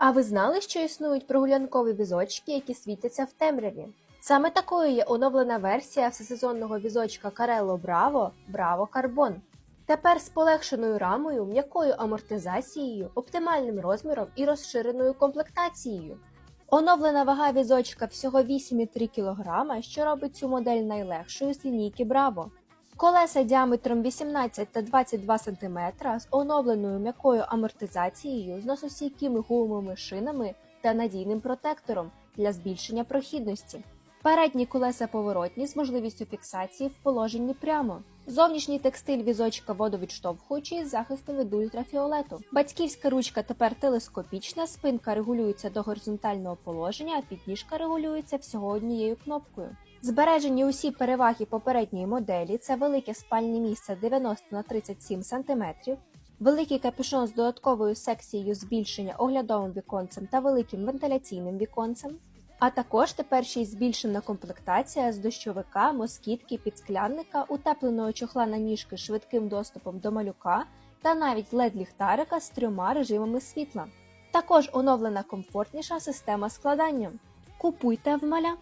А ви знали, що існують прогулянкові візочки, які світяться в темряві? Саме такою є оновлена версія всесезонного візочка Carello Bravo Bravo Carbon. Тепер з полегшеною рамою, м'якою амортизацією, оптимальним розміром і розширеною комплектацією. Оновлена вага візочка всього 8,3 кг, що робить цю модель найлегшою з лінійки Bravo. Колеса діаметром 18 та 22 см з оновленою м'якою амортизацією, зносостійкими гумовими шинами та надійним протектором для збільшення прохідності. Передні колеса поворотні з можливістю фіксації в положенні прямо. Зовнішній текстиль візочка водовідштовхуючий з захистом від ультрафіолету. Батьківська ручка тепер телескопічна, спинка регулюється до горизонтального положення, а підніжка регулюється всього однією кнопкою. Збережені усі переваги попередньої моделі це велике спальне місце 90 на 37 см, великий капюшон з додатковою секцією збільшення оглядовим віконцем та великим вентиляційним віконцем. А також тепер ще й збільшена комплектація з дощовика, москітки, підсклянника, утепленого чохла на ніжки швидким доступом до малюка та навіть led ліхтарика з трьома режимами світла. Також оновлена комфортніша система складання. Купуйте в маля!